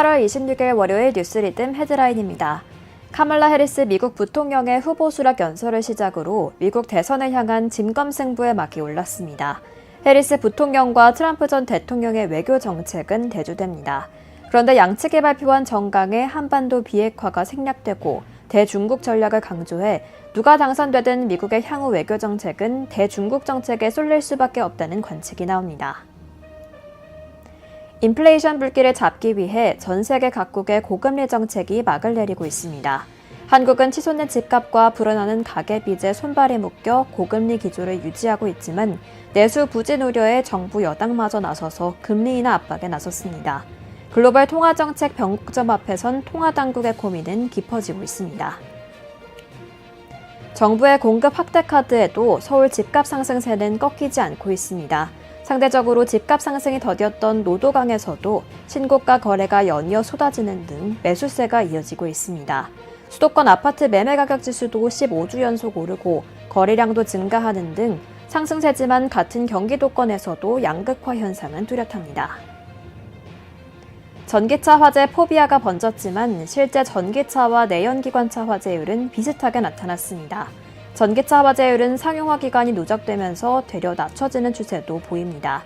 8월 26일 월요일 뉴스 리듬 헤드라인입니다. 카말라 해리스 미국 부통령의 후보 수락 연설을 시작으로 미국 대선을 향한 진검 승부의 막이 올랐습니다. 해리스 부통령과 트럼프 전 대통령의 외교 정책은 대조됩니다. 그런데 양측이 발표한 정강의 한반도 비핵화가 생략되고 대중국 전략을 강조해 누가 당선되든 미국의 향후 외교 정책은 대중국 정책에 쏠릴 수밖에 없다는 관측이 나옵니다. 인플레이션 불길을 잡기 위해 전 세계 각국의 고금리 정책이 막을 내리고 있습니다. 한국은 치솟는 집값과 불어나는 가계빚에 손발이 묶여 고금리 기조를 유지하고 있지만 내수 부진 우려에 정부 여당마저 나서서 금리 인하 압박에 나섰습니다. 글로벌 통화정책 변곡점 앞에선 통화당국의 고민은 깊어지고 있습니다. 정부의 공급 확대 카드에도 서울 집값 상승세는 꺾이지 않고 있습니다. 상대적으로 집값 상승이 더뎠던 노도강에서도 신고가 거래가 연이어 쏟아지는 등 매수세가 이어지고 있습니다. 수도권 아파트 매매 가격 지수도 15주 연속 오르고 거래량도 증가하는 등 상승세지만 같은 경기도권에서도 양극화 현상은 뚜렷합니다. 전기차 화재 포비아가 번졌지만 실제 전기차와 내연기관차 화재율은 비슷하게 나타났습니다. 전기차 화재율은 상용화 기간이 누적되면서 되려 낮춰지는 추세도 보입니다.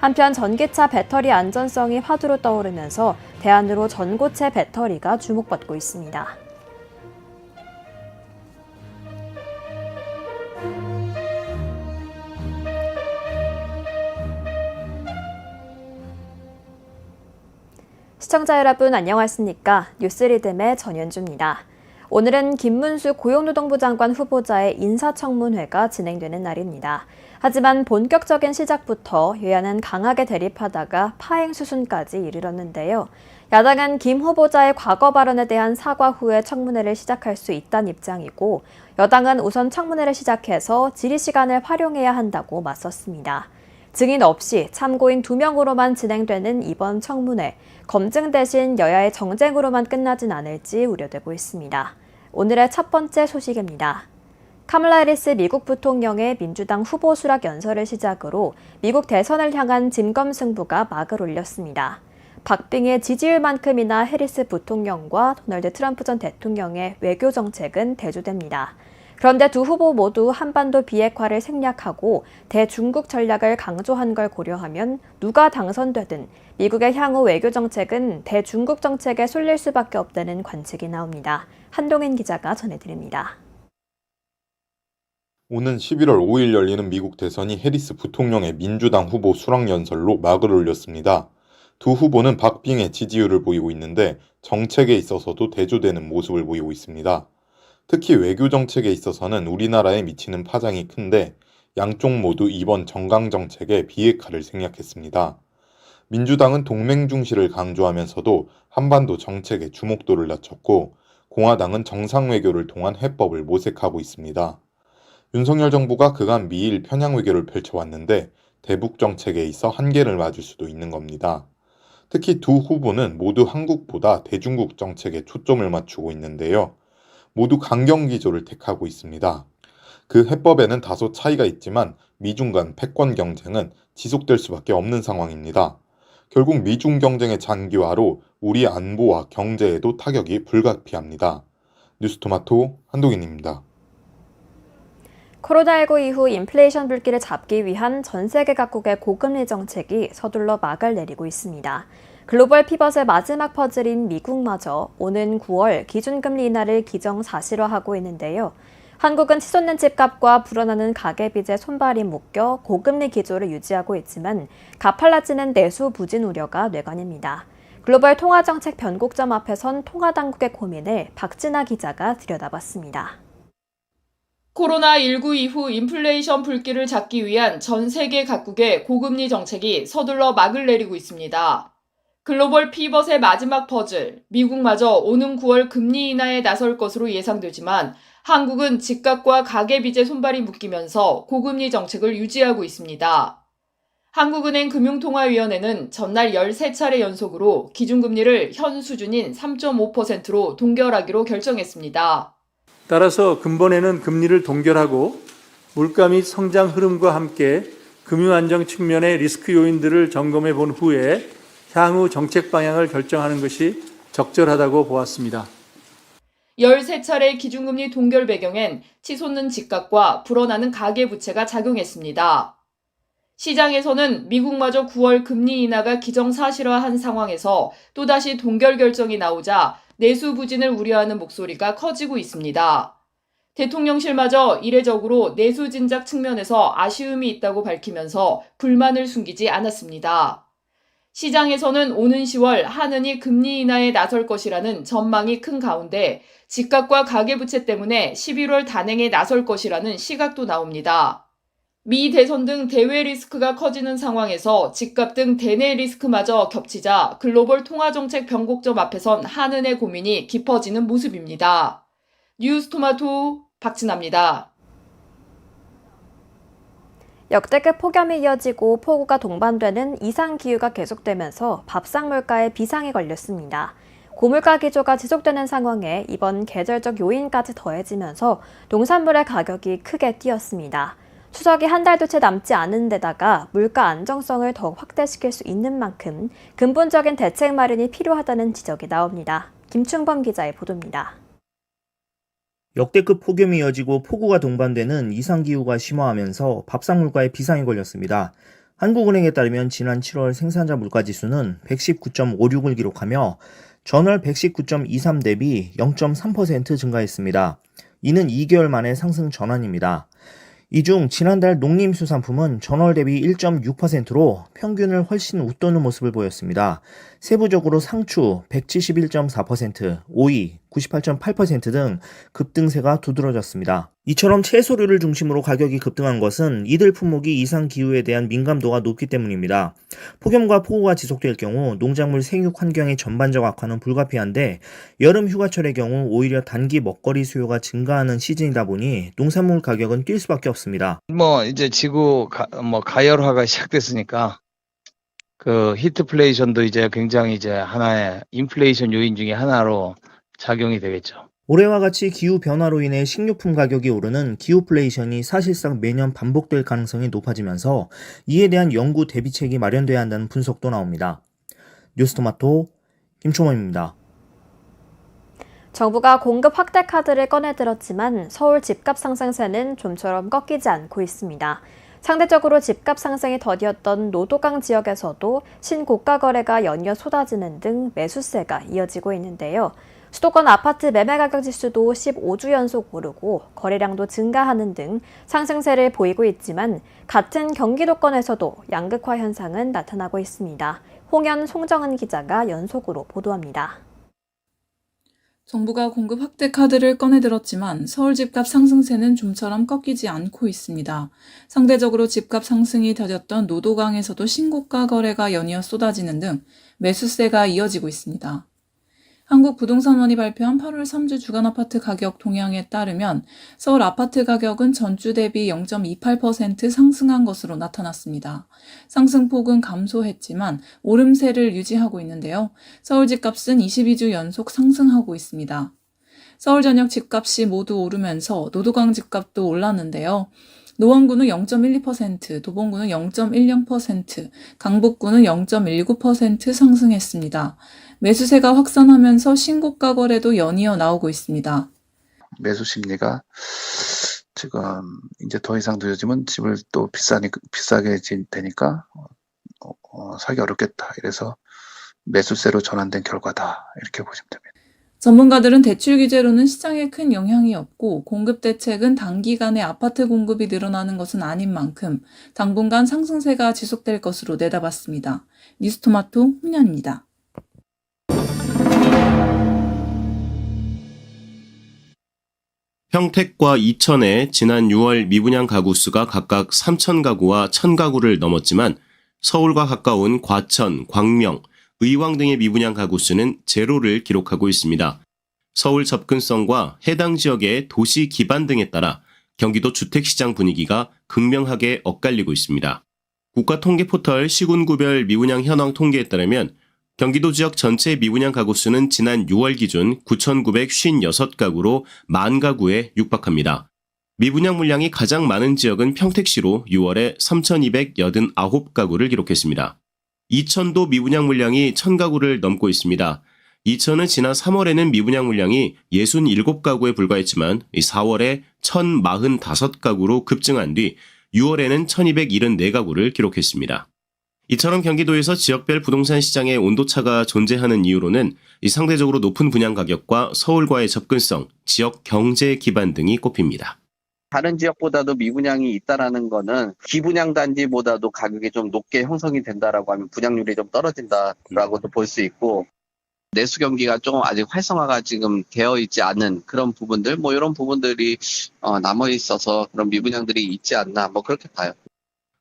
한편 전기차 배터리 안전성이 화두로 떠오르면서 대안으로 전고체 배터리가 주목받고 있습니다. 시청자 여러분 안녕하십니까? 뉴스리듬의 전현주입니다. 오늘은 김문수 고용노동부 장관 후보자의 인사청문회가 진행되는 날입니다. 하지만 본격적인 시작부터 여야는 강하게 대립하다가 파행 수순까지 이르렀는데요. 야당은 김 후보자의 과거 발언에 대한 사과 후에 청문회를 시작할 수 있다는 입장이고 여당은 우선 청문회를 시작해서 질의 시간을 활용해야 한다고 맞섰습니다. 증인 없이 참고인 두명으로만 진행되는 이번 청문회, 검증 대신 여야의 정쟁으로만 끝나진 않을지 우려되고 있습니다. 오늘의 첫 번째 소식입니다. 카멀라 해리스 미국 부통령의 민주당 후보 수락 연설을 시작으로 미국 대선을 향한 진검승부가 막을 올렸습니다. 박빙의 지지율만큼이나 해리스 부통령과 도널드 트럼프 전 대통령의 외교 정책은 대조됩니다. 그런데 두 후보 모두 한반도 비핵화를 생략하고 대중국 전략을 강조한 걸 고려하면 누가 당선되든 미국의 향후 외교 정책은 대중국 정책에 쏠릴 수밖에 없다는 관측이 나옵니다. 한동인 기자가 전해드립니다. 오는 11월 5일 열리는 미국 대선이 해리스 부통령의 민주당 후보 수락 연설로 막을 올렸습니다. 두 후보는 박빙의 지지율을 보이고 있는데 정책에 있어서도 대조되는 모습을 보이고 있습니다. 특히 외교 정책에 있어서는 우리나라에 미치는 파장이 큰데 양쪽 모두 이번 정강 정책에 비핵화를 생략했습니다. 민주당은 동맹 중시를 강조하면서도 한반도 정책의 주목도를 낮췄고 공화당은 정상 외교를 통한 해법을 모색하고 있습니다. 윤석열 정부가 그간 미일 편향 외교를 펼쳐왔는데 대북 정책에 있어 한계를 맞을 수도 있는 겁니다. 특히 두 후보는 모두 한국보다 대중국 정책에 초점을 맞추고 있는데요. 모두 강경 기조를 택하고 있습니다. 그 해법에는 다소 차이가 있지만 미중 간 패권 경쟁은 지속될 수밖에 없는 상황입니다. 결국 미중 경쟁의 장기화로 우리 안보와 경제에도 타격이 불가피합니다. 뉴스토마토 한동인입니다. 코로나19 이후 인플레이션 불길을 잡기 위한 전 세계 각국의 고금리 정책이 서둘러 막을 내리고 있습니다. 글로벌 피벗의 마지막 퍼즐인 미국마저 오는 9월 기준금리 인하를 기정 사실화하고 있는데요. 한국은 치솟는 집값과 불어나는 가계빚에 손발이 묶여 고금리 기조를 유지하고 있지만 가팔라지는 내수 부진 우려가 뇌관입니다. 글로벌 통화정책 변곡점 앞에선 통화당국의 고민을 박진아 기자가 들여다봤습니다. 코로나19 이후 인플레이션 불길을 잡기 위한 전 세계 각국의 고금리 정책이 서둘러 막을 내리고 있습니다. 글로벌 피벗의 마지막 퍼즐, 미국마저 오는 9월 금리 인하에 나설 것으로 예상되지만 한국은 집값과 가계빚에 손발이 묶이면서 고금리 정책을 유지하고 있습니다. 한국은행 금융통화위원회는 전날 13차례 연속으로 기준금리를 현 수준인 3.5%로 동결하기로 결정했습니다. 따라서 근본에는 금리를 동결하고 물가 및 성장 흐름과 함께 금융 안정 측면의 리스크 요인들을 점검해 본 후에 향후 정책 방향을 결정하는 것이 적절하다고 보았습니다. 13차례 기준금리 동결 배경엔 치솟는 집값과 불어나는 가계부채가 작용했습니다. 시장에서는 미국마저 9월 금리 인하가 기정사실화한 상황에서 또다시 동결 결정이 나오자 내수 부진을 우려하는 목소리가 커지고 있습니다. 대통령실마저 이례적으로 내수 진작 측면에서 아쉬움이 있다고 밝히면서 불만을 숨기지 않았습니다. 시장에서는 오는 10월 한은이 금리 인하에 나설 것이라는 전망이 큰 가운데 집값과 가계부채 때문에 11월 단행에 나설 것이라는 시각도 나옵니다. 미 대선 등 대외 리스크가 커지는 상황에서 집값 등 대내 리스크마저 겹치자 글로벌 통화정책 변곡점 앞에선 한은의 고민이 깊어지는 모습입니다. 뉴스토마토 박진아입니다. 역대급 폭염이 이어지고 폭우가 동반되는 이상 기후가 계속되면서 밥상 물가에 비상이 걸렸습니다. 고물가 기조가 지속되는 상황에 이번 계절적 요인까지 더해지면서 농산물의 가격이 크게 뛰었습니다. 추석이 한 달도 채 남지 않은 데다가 물가 안정성을 더욱 확대시킬 수 있는 만큼 근본적인 대책 마련이 필요하다는 지적이 나옵니다. 김충범 기자의 보도입니다. 역대급 폭염이 이어지고 폭우가 동반되는 이상기후가 심화하면서 밥상 물가에 비상이 걸렸습니다. 한국은행에 따르면 지난 7월 생산자 물가지수는 119.56을 기록하며 전월 119.23 대비 0.3% 증가했습니다. 이는 2개월 만의 상승 전환입니다. 이 중 지난달 농림수산품은 전월 대비 1.6%로 평균을 훨씬 웃도는 모습을 보였습니다. 세부적으로 상추 171.4%, 오이 98.8%등 급등세가 두드러졌습니다. 이처럼 채소류를 중심으로 가격이 급등한 것은 이들 품목이 이상 기후에 대한 민감도가 높기 때문입니다. 폭염과 폭우가 지속될 경우 농작물 생육 환경의 전반적 악화는 불가피한데 여름 휴가철의 경우 오히려 단기 먹거리 수요가 증가하는 시즌이다 보니 농산물 가격은 뛸 수밖에 없습니다. 뭐 이제 지구 가, 뭐 가열화가 시작됐으니까 그 히트플레이션도 이제 굉장히 이제 하나의 인플레이션 요인 중에 하나로 작용이 되겠죠. 올해와 같이 기후 변화로 인해 식료품 가격이 오르는 기후플레이션이 사실상 매년 반복될 가능성이 높아지면서 이에 대한 연구 대비책이 마련돼야 한다는 분석도 나옵니다. 뉴스토마토 김초범입니다. 정부가 공급 확대 카드를 꺼내들었지만 서울 집값 상승세는 좀처럼 꺾이지 않고 있습니다. 상대적으로 집값 상승이 더디었던 노도강 지역에서도 신고가 거래가 연이어 쏟아지는 등 매수세가 이어지고 있는데요. 수도권 아파트 매매 가격 지수도 15주 연속 오르고 거래량도 증가하는 등 상승세를 보이고 있지만 같은 경기도권에서도 양극화 현상은 나타나고 있습니다. 홍현 송정은 기자가 연속으로 보도합니다. 정부가 공급 확대 카드를 꺼내들었지만 서울 집값 상승세는 좀처럼 꺾이지 않고 있습니다. 상대적으로 집값 상승이 더뎠던 노도강에서도 신고가 거래가 연이어 쏟아지는 등 매수세가 이어지고 있습니다. 한국부동산원이 발표한 8월 3주 주간 아파트 가격 동향에 따르면 서울 아파트 가격은 전주 대비 0.28% 상승한 것으로 나타났습니다. 상승폭은 감소했지만 오름세를 유지하고 있는데요. 서울 집값은 22주 연속 상승하고 있습니다. 서울 전역 집값이 모두 오르면서 노도강 집값도 올랐는데요. 노원구는 0.12%, 도봉구는 0.10%, 강북구는 0.19% 상승했습니다. 매수세가 확산하면서 신고가 거래도 연이어 나오고 있습니다. 매수 심리가 지금 이제 더 이상 늦어지면 집을 또 비싸니 비싸게 지- 되니까 어, 어, 사기 어렵겠다. 이래서 매수세로 전환된 결과다. 이렇게 보시면 됩니다. 전문가들은 대출 규제로는 시장에 큰 영향이 없고 공급 대책은 단기간에 아파트 공급이 늘어나는 것은 아닌 만큼 당분간 상승세가 지속될 것으로 내다봤습니다. 뉴스토마토 훈현입니다. 평택과 이천의 지난 6월 미분양 가구 수가 각각 3천 가구와 1천 가구를 넘었지만 서울과 가까운 과천, 광명, 의왕 등의 미분양 가구 수는 제로를 기록하고 있습니다. 서울 접근성과 해당 지역의 도시 기반 등에 따라 경기도 주택시장 분위기가 극명하게 엇갈리고 있습니다. 국가통계 포털 시군구별 미분양 현황 통계에 따르면 경기도 지역 전체 미분양 가구 수는 지난 6월 기준 9,956가구로 만 가구에 육박합니다. 미분양 물량이 가장 많은 지역은 평택시로 6월에 3,289가구를 기록했습니다. 이천도 미분양 물량이 1000가구를 넘고 있습니다. 이천은 지난 3월에는 미분양 물량이 67가구에 불과했지만 4월에 1045가구로 급증한 뒤 6월에는 1274가구를 기록했습니다. 이처럼 경기도에서 지역별 부동산 시장의 온도차가 존재하는 이유로는 이 상대적으로 높은 분양 가격과 서울과의 접근성, 지역 경제 기반 등이 꼽힙니다. 다른 지역보다도 미분양이 있다라는 거는 기분양 단지보다도 가격이 좀 높게 형성이 된다라고 하면 분양률이 좀 떨어진다라고도 볼 수 있고 내수 경기가 조금 아직 활성화가 지금 되어 있지 않은 그런 부분들 뭐 이런 부분들이 어, 남아 있어서 그런 미분양들이 있지 않나 뭐 그렇게 봐요.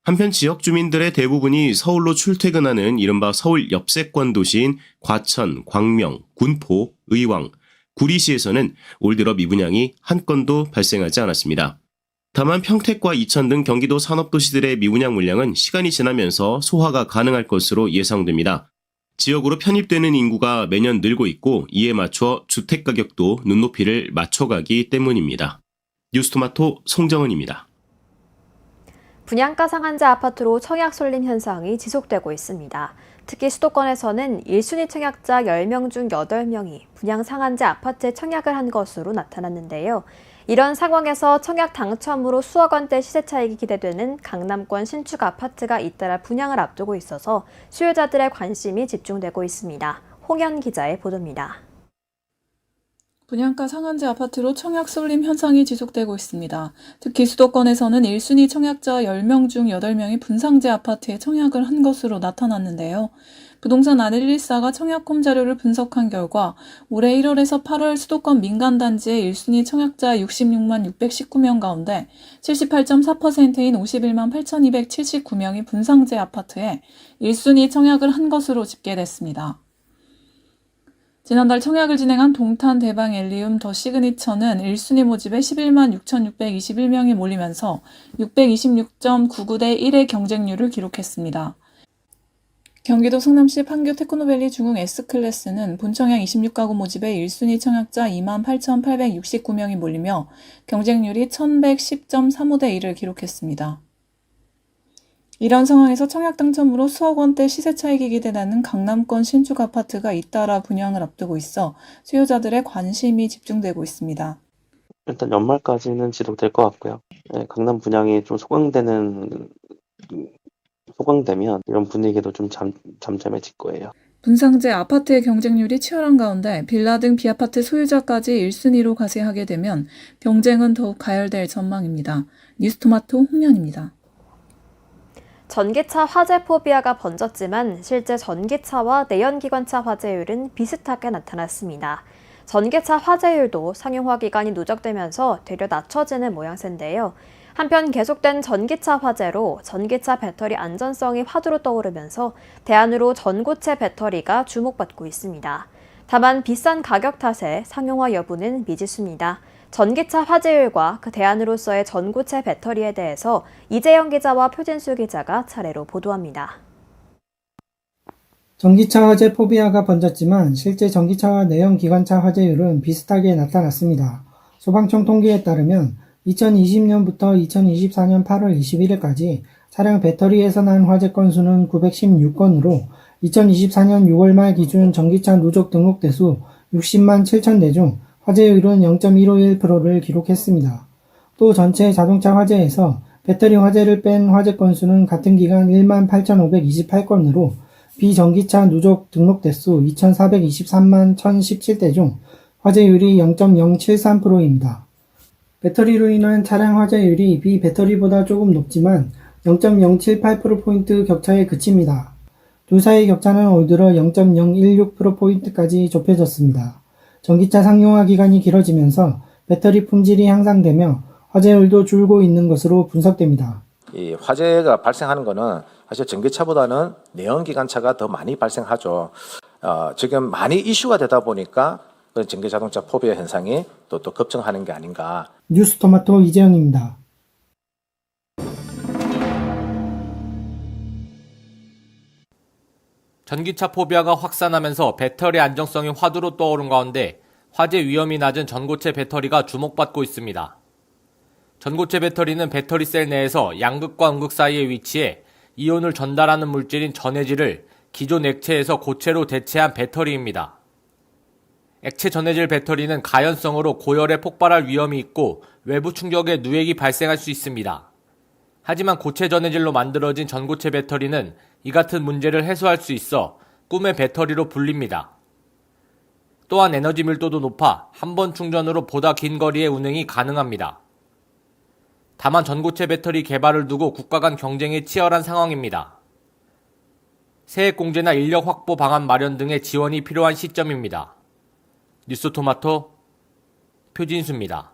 한편 지역 주민들의 대부분이 서울로 출퇴근하는 이른바 서울 옆세권 도시인 과천, 광명, 군포, 의왕, 구리시에서는 올 들어 미분양이 한 건도 발생하지 않았습니다. 다만 평택과 이천 등 경기도 산업도시들의 미분양 물량은 시간이 지나면서 소화가 가능할 것으로 예상됩니다. 지역으로 편입되는 인구가 매년 늘고 있고 이에 맞춰 주택 가격도 눈높이를 맞춰가기 때문입니다. 뉴스토마토 송정은입니다. 분양가 상한제 아파트로 청약 쏠림 현상이 지속되고 있습니다. 특히 수도권에서는 1순위 청약자 10명 중 8명이 분양 상한제 아파트에 청약을 한 것으로 나타났는데요. 이런 상황에서 청약 당첨으로 수억 원대 시세 차익이 기대되는 강남권 신축 아파트가 잇따라 분양을 앞두고 있어서 수요자들의 관심이 집중되고 있습니다. 홍현 기자의 보도입니다. 분양가 상한제 아파트로 청약 쏠림 현상이 지속되고 있습니다. 특히 수도권에서는 1순위 청약자 10명 중 8명이 분상제 아파트에 청약을 한 것으로 나타났는데요. 부동산 아날리스가 청약홈 자료를 분석한 결과 올해 1월에서 8월 수도권 민간단지의 1순위 청약자 66만 619명 가운데 78.4%인 51만 8,279명이 분상제 아파트에 1순위 청약을 한 것으로 집계됐습니다. 지난달 청약을 진행한 동탄 대방 엘리움 더 시그니처는 1순위 모집에 11만 6,621명이 몰리면서 626.99대 1의 경쟁률을 기록했습니다. 경기도 성남시 판교 테크노밸리 중흥 S클래스는 본청약 26가구 모집에 1순위 청약자 2만 8,869명이 몰리며 경쟁률이 1,110.35대 1을 기록했습니다. 이런 상황에서 청약 당첨으로 수억 원대 시세 차익이 기대되는 강남권 신축 아파트가 잇따라 분양을 앞두고 있어 수요자들의 관심이 집중되고 있습니다. 일단 연말까지는 지속될 것 같고요. 네, 강남 분양이 좀 소강되는 소강되면 이런 분위기도 좀 잠, 잠잠해질 거예요. 분상제 아파트의 경쟁률이 치열한 가운데 빌라 등 비아파트 소유자까지 1순위로 가세하게 되면 경쟁은 더욱 가열될 전망입니다. 뉴스토마토 홍련입니다. 전기차 화재 포비아가 번졌지만 실제 전기차와 내연기관차 화재율은 비슷하게 나타났습니다. 전기차 화재율도 상용화 기간이 누적되면서 되려 낮춰지는 모양새인데요. 한편 계속된 전기차 화재로 전기차 배터리 안전성이 화두로 떠오르면서 대안으로 전고체 배터리가 주목받고 있습니다. 다만 비싼 가격 탓에 상용화 여부는 미지수입니다. 전기차 화재율과 그 대안으로서의 전고체 배터리에 대해서 이재영 기자와 표진수 기자가 차례로 보도합니다. 전기차 화재 포비아가 번졌지만 실제 전기차와 내연 기관차 화재율은 비슷하게 나타났습니다. 소방청 통계에 따르면 2020년부터 2024년 8월 21일까지 차량 배터리에서 난 화재 건수는 916건으로 2024년 6월 말 기준 전기차 누적 등록 대수 60만 7천 대 중 화재율은 0.151%를 기록했습니다. 또 전체 자동차 화재에서 배터리 화재를 뺀 화재 건수는 같은 기간 1만 8,528건으로 비전기차 누적 등록 대수 2,423만 1,017대 중 화재율이 0.073%입니다. 배터리로 인한 차량 화재율이 비배터리보다 조금 높지만 0.078%포인트 격차에 그칩니다. 둘 사이의 격차는 올 들어 0.016%포인트까지 좁혀졌습니다. 전기차 상용화 기간이 길어지면서 배터리 품질이 향상되며 화재율도 줄고 있는 것으로 분석됩니다. 이 화재가 발생하는 것은 사실 전기차보다는 내연기관차가 더 많이 발생하죠. 어, 지금 많이 이슈가 되다 보니까 전기자동차 포비아 현상이 또, 또 급증하는 게 아닌가. 뉴스토마토 이재영입니다. 전기차 포비아가 확산하면서 배터리 안정성이 화두로 떠오른 가운데 화재 위험이 낮은 전고체 배터리가 주목받고 있습니다. 전고체 배터리는 배터리 셀 내에서 양극과 음극 사이에 위치해 이온을 전달하는 물질인 전해질을 기존 액체에서 고체로 대체한 배터리입니다. 액체 전해질 배터리는 가연성으로 고열에 폭발할 위험이 있고 외부 충격에 누액이 발생할 수 있습니다. 하지만 고체 전해질로 만들어진 전고체 배터리는 이 같은 문제를 해소할 수 있어 꿈의 배터리로 불립니다. 또한 에너지 밀도도 높아 한 번 충전으로 보다 긴 거리의 운행이 가능합니다. 다만 전고체 배터리 개발을 두고 국가 간 경쟁이 치열한 상황입니다. 세액 공제나 인력 확보 방안 마련 등의 지원이 필요한 시점입니다. 뉴스 토마토 표진수입니다.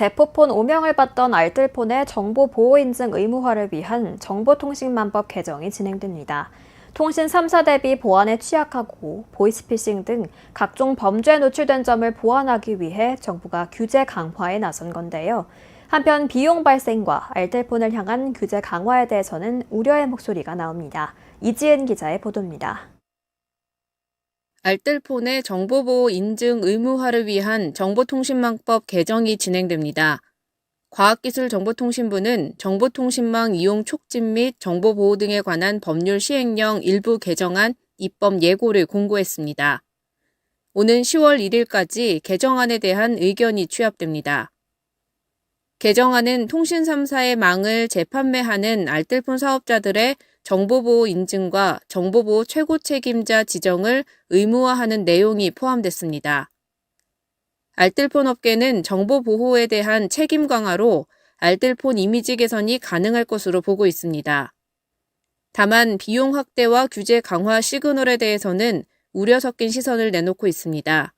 대포폰 오명을 받던 알뜰폰의 정보 보호 인증 의무화를 위한 정보통신망법 개정이 진행됩니다. 통신 3사 대비 보안에 취약하고 보이스피싱 등 각종 범죄에 노출된 점을 보완하기 위해 정부가 규제 강화에 나선 건데요. 한편 비용 발생과 알뜰폰을 향한 규제 강화에 대해서는 우려의 목소리가 나옵니다. 이지은 기자의 보도입니다. 알뜰폰의 정보보호 인증 의무화를 위한 정보통신망법 개정이 진행됩니다. 과학기술정보통신부는 정보통신망 이용 촉진 및 정보보호 등에 관한 법률 시행령 일부 개정안 입법 예고를 공고했습니다. 오는 10월 1일까지 개정안에 대한 의견이 취합됩니다. 개정안은 통신 3사의 망을 재판매하는 알뜰폰 사업자들의 정보보호 인증과 정보보호 최고 책임자 지정을 의무화하는 내용이 포함됐습니다. 알뜰폰 업계는 정보보호에 대한 책임 강화로 알뜰폰 이미지 개선이 가능할 것으로 보고 있습니다. 다만 비용 확대와 규제 강화 시그널에 대해서는 우려 섞인 시선을 내놓고 있습니다.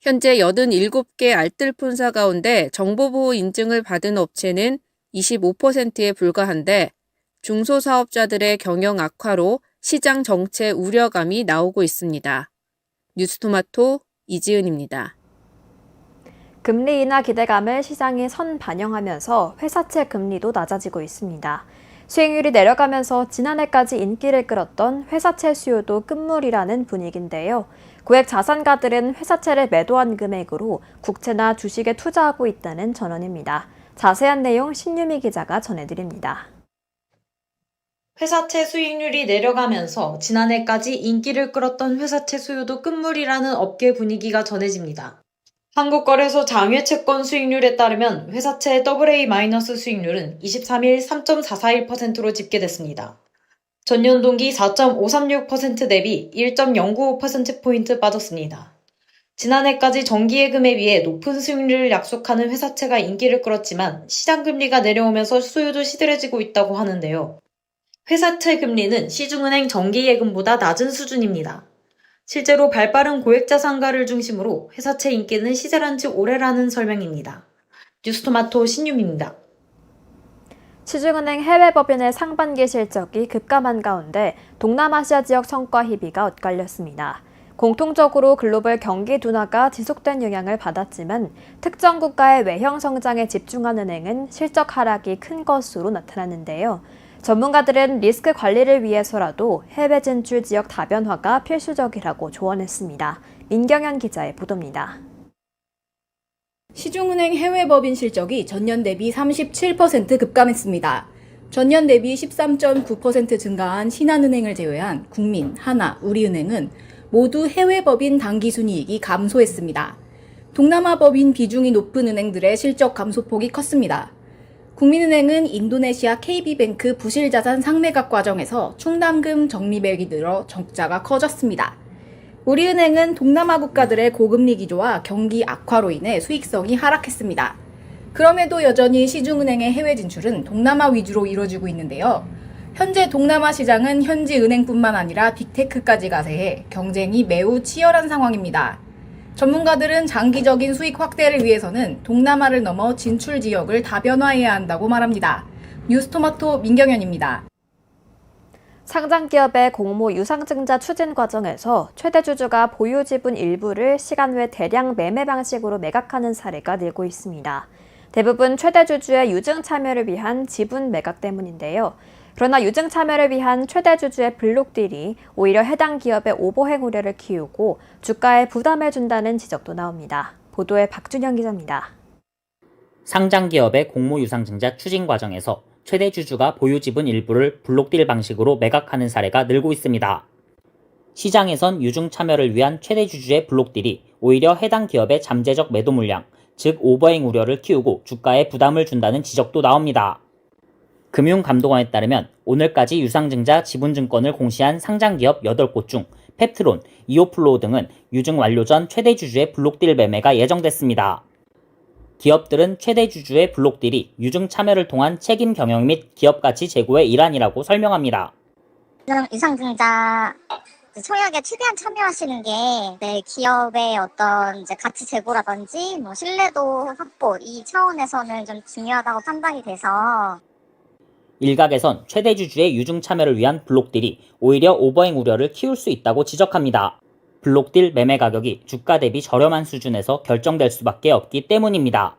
현재 87개 알뜰폰사 가운데 정보보호 인증을 받은 업체는 25%에 불과한데 중소사업자들의 경영 악화로 시장 정체 우려감이 나오고 있습니다. 뉴스토마토 이지은입니다. 금리 인하 기대감을 시장이 선 반영하면서 회사채 금리도 낮아지고 있습니다. 수익률이 내려가면서 지난해까지 인기를 끌었던 회사채 수요도 끝물이라는 분위기인데요. 고액 자산가들은 회사채를 매도한 금액으로 국채나 주식에 투자하고 있다는 전언입니다. 자세한 내용 신유미 기자가 전해드립니다. 회사채 수익률이 내려가면서 지난해까지 인기를 끌었던 회사채 수요도 끝물이라는 업계 분위기가 전해집니다. 한국거래소 장외채권 수익률에 따르면 회사채 AA- 수익률은 23일 3.441%로 집계됐습니다. 전년 동기 4.536% 대비 1.095%포인트 빠졌습니다. 지난해까지 정기예금에 비해 높은 수익률을 약속하는 회사채가 인기를 끌었지만 시장금리가 내려오면서 수요도 시들해지고 있다고 하는데요. 회사채 금리는 시중은행 정기예금보다 낮은 수준입니다. 실제로 발빠른 고액자산가를 중심으로 회사채 인기는 시절한 지 오래라는 설명입니다. 뉴스토마토 신유미입니다. 시중은행 해외 법인의 상반기 실적이 급감한 가운데 동남아시아 지역 성과 희비가 엇갈렸습니다. 공통적으로 글로벌 경기 둔화가 지속된 영향을 받았지만 특정 국가의 외형 성장에 집중한 은행은 실적 하락이 큰 것으로 나타났는데요. 전문가들은 리스크 관리를 위해서라도 해외 진출 지역 다변화가 필수적이라고 조언했습니다. 민경현 기자의 보도입니다. 시중은행 해외 법인 실적이 전년 대비 37% 급감했습니다. 전년 대비 13.9% 증가한 신한은행을 제외한 국민, 하나, 우리은행은 모두 해외 법인 당기 순이익이 감소했습니다. 동남아 법인 비중이 높은 은행들의 실적 감소폭이 컸습니다. 국민은행은 인도네시아 KB뱅크 부실자산 상매각 과정에서 충당금 적립액이 늘어 적자가 커졌습니다. 우리은행은 동남아 국가들의 고금리 기조와 경기 악화로 인해 수익성이 하락했습니다. 그럼에도 여전히 시중은행의 해외 진출은 동남아 위주로 이뤄지고 있는데요. 현재 동남아 시장은 현지 은행뿐만 아니라 빅테크까지 가세해 경쟁이 매우 치열한 상황입니다. 전문가들은 장기적인 수익 확대를 위해서는 동남아를 넘어 진출 지역을 다변화해야 한다고 말합니다. 뉴스토마토 민경현입니다. 상장 기업의 공모 유상증자 추진 과정에서 최대 주주가 보유 지분 일부를 시간 외 대량 매매 방식으로 매각하는 사례가 늘고 있습니다. 대부분 최대 주주의 유증 참여를 위한 지분 매각 때문인데요. 그러나 유증 참여를 위한 최대 주주의 블록딜이 오히려 해당 기업의 오버행 우려를 키우고 주가에 부담을 준다는 지적도 나옵니다. 보도에 박준영 기자입니다. 상장 기업의 공모 유상증자 추진 과정에서 최대 주주가 보유 지분 일부를 블록딜 방식으로 매각하는 사례가 늘고 있습니다. 시장에선 유중 참여를 위한 최대 주주의 블록딜이 오히려 해당 기업의 잠재적 매도 물량, 즉 오버행 우려를 키우고 주가에 부담을 준다는 지적도 나옵니다. 금융감독원에 따르면 오늘까지 유상증자 지분증권을 공시한 상장기업 8곳 중 페트론, 이오플로우 등은 유증 완료 전 최대 주주의 블록딜 매매가 예정됐습니다. 기업들은 최대 주주의 블록딜이 유증 참여를 통한 책임 경영 및 기업 가치 제고의 일환이라고 설명합니다. 유상증자 청약에 최대한 참여하시는 게내 기업의 어떤 이제 가치 제고라든지 뭐 신뢰도 확보 이 차원에서는 좀 중요하다고 판단이 돼서 일각에선 최대 주주의 유증 참여를 위한 블록딜이 오히려 오버행 우려를 키울 수 있다고 지적합니다. 블록딜 매매 가격이 주가 대비 저렴한 수준에서 결정될 수밖에 없기 때문입니다.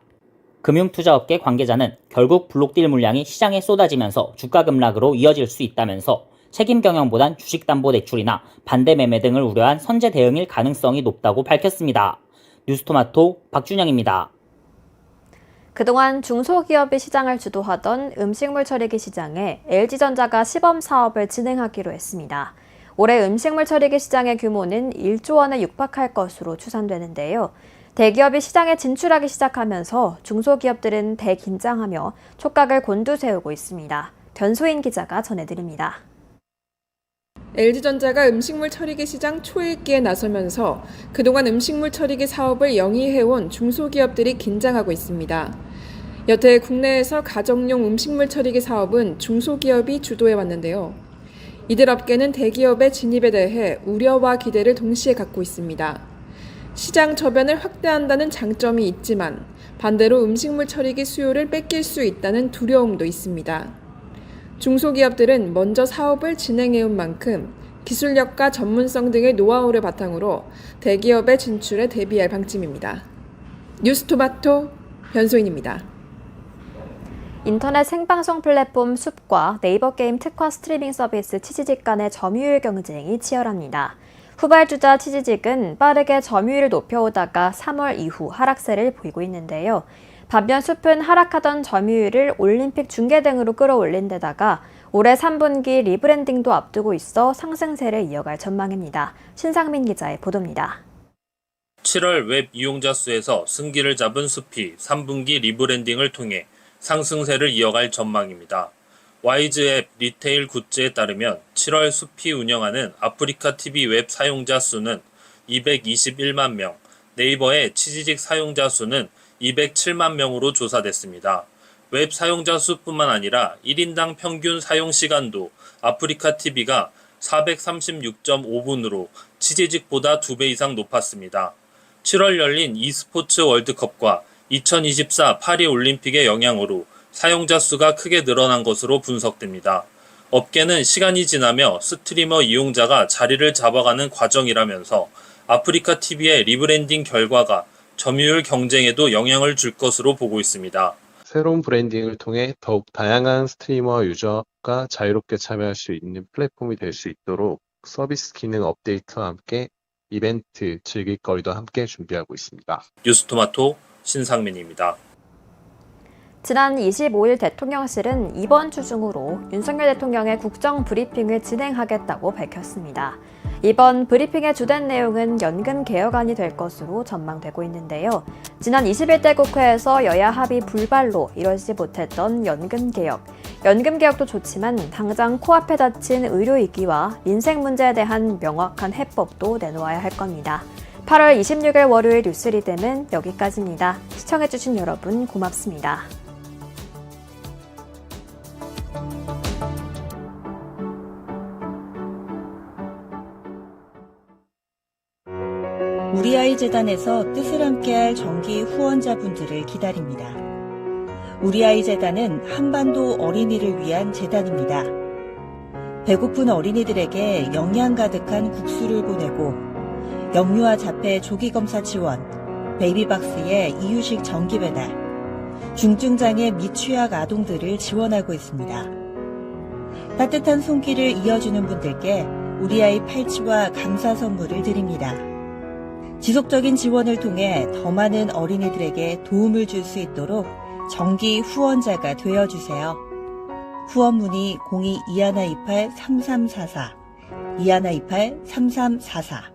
금융투자업계 관계자는 결국 블록딜 물량이 시장에 쏟아지면서 주가 급락으로 이어질 수 있다면서 책임 경영보단 주식담보대출이나 반대 매매 등을 우려한 선제 대응일 가능성이 높다고 밝혔습니다. 뉴스토마토 박준영입니다. 그동안 중소기업이 시장을 주도하던 음식물 처리기 시장에 LG전자가 시범 사업을 진행하기로 했습니다. 올해 음식물 처리기 시장의 규모는 1조 원에 육박할 것으로 추산되는데요. 대기업이 시장에 진출하기 시작하면서 중소기업들은 대긴장하며 촉각을 곤두세우고 있습니다. 변소인 기자가 전해드립니다. LG전자가 음식물 처리기 시장 초읽기에 나서면서 그동안 음식물 처리기 사업을 영위해온 중소기업들이 긴장하고 있습니다. 여태 국내에서 가정용 음식물 처리기 사업은 중소기업이 주도해 왔는데요. 이들 업계는 대기업의 진입에 대해 우려와 기대를 동시에 갖고 있습니다. 시장 저변을 확대한다는 장점이 있지만 반대로 음식물 처리기 수요를 뺏길 수 있다는 두려움도 있습니다. 중소기업들은 먼저 사업을 진행해온 만큼 기술력과 전문성 등의 노하우를 바탕으로 대기업의 진출에 대비할 방침입니다. 뉴스토마토 변소인입니다. 인터넷 생방송 플랫폼 숲과 네이버 게임 특화 스트리밍 서비스 치지직 간의 점유율 경쟁이 치열합니다. 후발주자 치지직은 빠르게 점유율을 높여오다가 3월 이후 하락세를 보이고 있는데요. 반면 숲은 하락하던 점유율을 올림픽 중계 등으로 끌어올린 데다가 올해 3분기 리브랜딩도 앞두고 있어 상승세를 이어갈 전망입니다. 신상민 기자의 보도입니다. 7월 웹 이용자 수에서 승기를 잡은 숲이 3분기 리브랜딩을 통해 상승세를 이어갈 전망입니다. 와이즈 앱 리테일 굿즈에 따르면 7월 숲이 운영하는 아프리카 TV 웹 사용자 수는 221만 명, 네이버의 치지직 사용자 수는 207만 명으로 조사됐습니다. 웹 사용자 수뿐만 아니라 1인당 평균 사용 시간도 아프리카 TV가 436.5분으로 치지직보다 2배 이상 높았습니다. 7월 열린 e스포츠 월드컵과 2024 파리 올림픽의 영향으로 사용자 수가 크게 늘어난 것으로 분석됩니다. 업계는 시간이 지나며 스트리머 이용자가 자리를 잡아가는 과정이라면서 아프리카 TV의 리브랜딩 결과가 점유율 경쟁에도 영향을 줄 것으로 보고 있습니다. 새로운 브랜딩을 통해 더욱 다양한 스트리머 유저가 자유롭게 참여할 수 있는 플랫폼이 될 수 있도록 서비스 기능 업데이트와 함께 이벤트, 즐길거리도 함께 준비하고 있습니다. 뉴스토마토 신상민입니다. 지난 25일 대통령실은 이번 주 중으로 윤석열 대통령의 국정 브리핑을 진행하겠다고 밝혔습니다. 이번 브리핑의 주된 내용은 연금 개혁안이 될 것으로 전망되고 있는데요. 지난 21대 국회에서 여야 합의 불발로 이뤄지지 못했던 연금 개혁. 연금 개혁도 좋지만 당장 코앞에 닥친 의료 위기와 민생 문제에 대한 명확한 해법도 내놓아야 할 겁니다. 8월 26일 월요일 뉴스 리듬은 여기까지입니다. 시청해주신 여러분 고맙습니다. 우리 아이 재단에서 뜻을 함께할 정기 후원자분들을 기다립니다. 우리 아이 재단은 한반도 어린이를 위한 재단입니다. 배고픈 어린이들에게 영양 가득한 국수를 보내고 영유아 자폐 조기 검사 지원, 베이비박스의 이유식 정기 배달, 중증장애 및 취약 아동들을 지원하고 있습니다. 따뜻한 손길을 이어주는 분들께 우리 아이 팔찌와 감사 선물을 드립니다. 지속적인 지원을 통해 더 많은 어린이들에게 도움을 줄 수 있도록 정기 후원자가 되어주세요. 후원 문의 02-2128-3344, 2128-3344